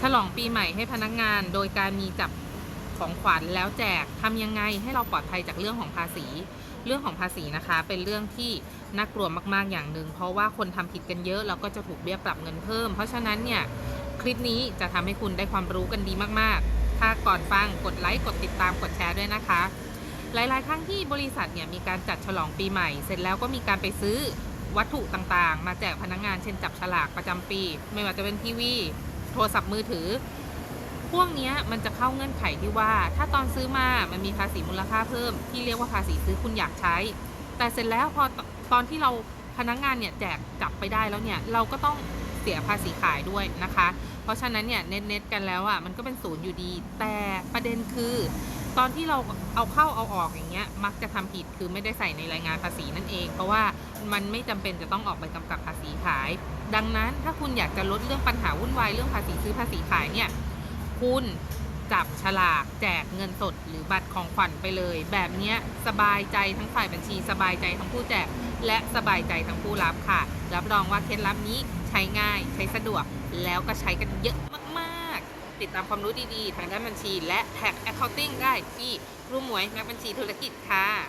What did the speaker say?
ฉลองปีใหม่ให้พนักงานโดยการมีจับของขวัญแล้วแจกทำยังไงให้เราปลอดภัยจากเรื่องของภาษี เรื่องของภาษีนะคะ เป็นเรื่องที่น่ากลัวมาก ๆ อย่างหนึ่งเพราะว่าคนทำผิดกันเยอะแล้วก็จะถูกเบี้ยปรับเงินเพิ่ม เพราะฉะนั้นเนี่ยคลิปนี้จะทำให้คุณได้ความรู้กันดีมากๆ ถ้าก่อนฟังกดไลค์กดติดตามกดแชร์ด้วยนะคะ หลาย ๆ ครั้งที่บริษัทเนี่ยมีการจัดฉลองปีใหม่ เสร็จแล้วก็มีการไปซื้อวัตถุต่างๆ มาแจกพนักงานเช่นจับฉลากประจำปี ไม่ว่าจะเป็นทีวี โทรศัพท์มือถือ พวกนี้มันจะเข้าเงื่อนไขที่ว่า ถ้าตอนซื้อมามันมีภาษีมูลค่าเพิ่ม ที่เรียกว่าภาษีซื้อคุณอยากใช้ แต่เสร็จแล้วพอตอนที่เราพนักงานเนี่ยแจกกลับไปได้แล้วเนี่ยเราก็ต้องเสียภาษีขายด้วยนะคะ เพราะฉะนั้นเนี่ยเน็ตเน็ตๆกันแล้วอะมันก็เป็นศูนย์อยู่ดี แต่ประเด็นคือ ตอนที่เราเอาเข้าเอาออกอย่างเงี้ย มักจะทำผิดคือไม่ได้ใส่ในรายงานภาษีนั่นเอง เพราะว่ามันไม่จำเป็นจะต้องออกใบกำกับภาษีขาย ดังนั้นถ้าคุณอยากจะลดเรื่องปัญหาวุ่นวายเรื่องภาษีซื้อภาษีขายเนี่ยคุณจับฉลากแจกเงินสด หรือบัตรของขวัญไปเลย แบบเนี้ยสบายใจทั้งฝ่ายบัญชี สบายใจทั้งผู้แจก และสบายใจทั้งผู้รับค่ะ รับรองว่าเคล็ดลับนี้ใช้ง่าย ใช้สะดวกแล้วก็ใช้กันเยอะมาก ติดตามความรู้ดีๆ ทางด้านบัญชี และแท็ก Accounting ได้ที่รูมหมวยนักบัญชีธุรกิจค่ะ